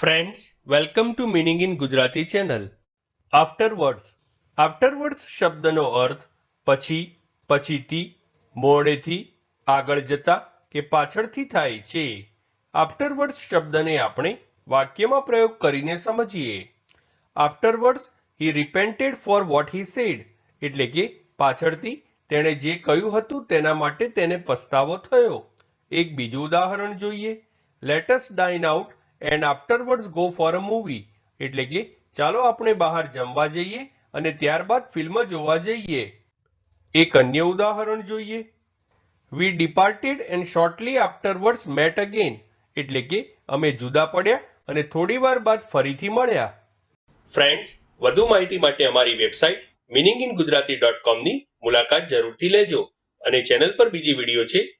Friends welcome to meaning in Gujarati channel afterwards afterwards શબ્દનો અર્થ પછી, પછીથી, મોડેથી, આગળ જતા કે પાછળથી થાય છે. આફ્ટરવર્ડ્સ શબ્દને આપણે વાક્યમાં પ્રયોગ કરીને સમજીએ. Afterwards he repented for what he said એટલે કે પાછળથી તેણે જે કહ્યું હતું તેના માટે તેને પસ્તાવો થયો. એક બીજું ઉદાહરણ જોઈએ. Let's dine out and afterwards go for a movie એટલે કે, ચાલો આપણે બહાર જમવા જઈએ અને ત્યારબાદ ફિલ્મ જોવા જઈએ. એક અન્ય ઉદાહરણ જોઈએ. We departed and shortly afterwards met again એટલે કે, અમે જુદા પડ્યા અને થોડી વાર બાદ ફરીથી મળ્યા. ફ્રેન્ડ્સ વધુ માહિતી માટે અમારી website meaning in Gujarati dot કોમની મુલાકાત જરૂરથી લેજો. અને ચેનલ પર બીજી વીડિયો છે